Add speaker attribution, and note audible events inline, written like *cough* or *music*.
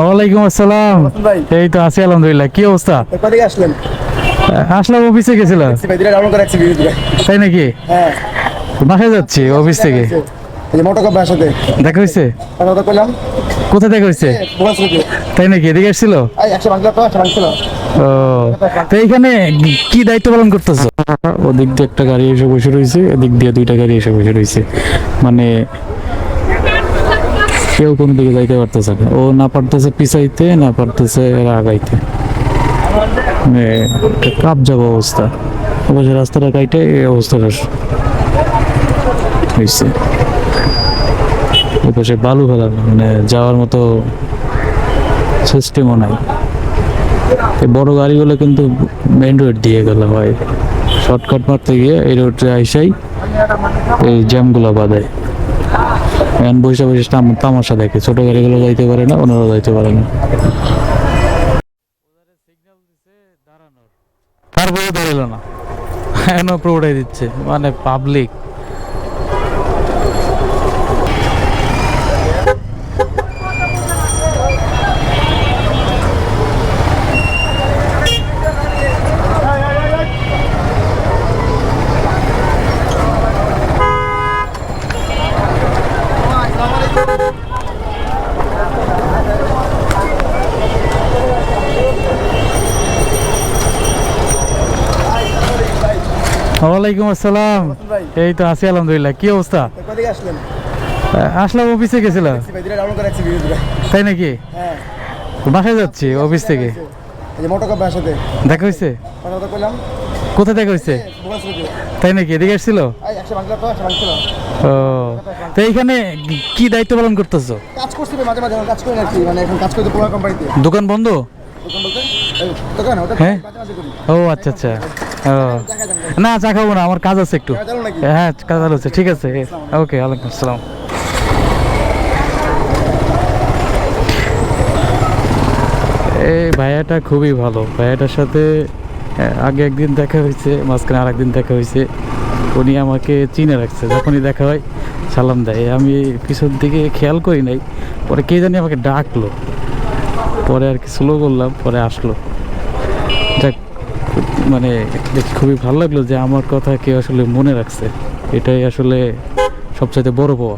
Speaker 1: ওয়ালাইকুম আসসালাম। এই তো আছি আলহামদুলিল্লাহ। কি অবস্থা?
Speaker 2: আসলেন?
Speaker 1: আসলাম অফিসে গেছিলাম।
Speaker 2: ভাই দুটা ডাউনলোড করে রাখছি ভিডিও দুটা
Speaker 1: তাই নাকি?
Speaker 2: হ্যাঁ।
Speaker 1: বাসায় যাচ্ছি অফিস থেকে। দেখা হয়েছে কোথায় দেখা হয়েছে তাই নাকি? এদিকে আসছিল? ও তো এইখানে কি দায়িত্ব পালন করতেছো? ওদিক দিয়ে একটা গাড়ি এসে বসে রয়েছে এদিক দিয়ে দুইটা গাড়ি এসে বসে রয়েছে মানে কেউ কোনো দিকে যাইতে পারতেছে না। ও না পারতেছে পিছাইতে, না পারতেছে আগাইতে। মানে কাপ যাব অবস্থা। অবশ্য রাস্তাটা কাইটে এই অবস্থাটা হয়েছে এপাশে বালু ফেলা মানে যাওয়ার মতো সিস্টেমও নাই। বড় গাড়িগুলো কিন্তু মেইন রোড দিয়ে গেল হয় শর্টকাট মারতে গিয়ে এই রোডে আইসাই এই জ্যামগুলো বাঁধায়। এখন বসে বসে তাম- তামাশা দেখে। ছোট গাড়িগুলো যাইতে পারে না ওনারা যাইতে পারে না। তারপরে দাঁড়াল না। *laughs* এখনও প্রোটাই দিচ্ছে। মানে পাবলিক ওয়ালাইকুম আসসালাম। এই তো আছি আলহামদুলিল্লাহ। কি অবস্থা? আসলাম অফিসে গেছিলাম। তাই নাকি?
Speaker 2: হ্যাঁ।
Speaker 1: বাসায় যাচ্ছি অফিস থেকে। দেখা হয়েছে?
Speaker 2: কথা
Speaker 1: কোথায় দেখা হয়েছে? তাই নাকি? এদিকে আসছিল? ও তো এইখানে কি দায়িত্ব পালন করতেছো?
Speaker 2: কাজ করছি মাঝে মাঝে কাজ করি আর কি মানে এখন কাজ করতে পুরো কোম্পানিতে
Speaker 1: দোকান বন্ধ?
Speaker 2: দোকান বলতে? দোকান ওটা
Speaker 1: হ্যাঁ? ও আচ্ছা আচ্ছা। না চা খাব না আমার কাজ আছে একটু। হ্যাঁ কাজ আছে ঠিক আছে। ওকে ওয়ালাইকুম আসসালাম। এই ভাইয়াটা খুবই ভালো। ভাইয়াটার সাথে আগে একদিন দেখা হয়েছে মাঝখানে আর একদিন দেখা হয়েছে। উনি আমাকে চিনে রাখছে যখনই দেখা হয় সালাম দেয়। আমি পিছন দিকে খেয়াল করি নাই পরে কে জানি আমাকে ডাকলো। পরে আর কি স্লো করলাম পরে আসলো। যাক মানে খুবই ভালো লাগল যে আমার কথা কেউ আসলে মনে রাখছে। এটাই আসলে সবচাইতে বড় পাওয়া।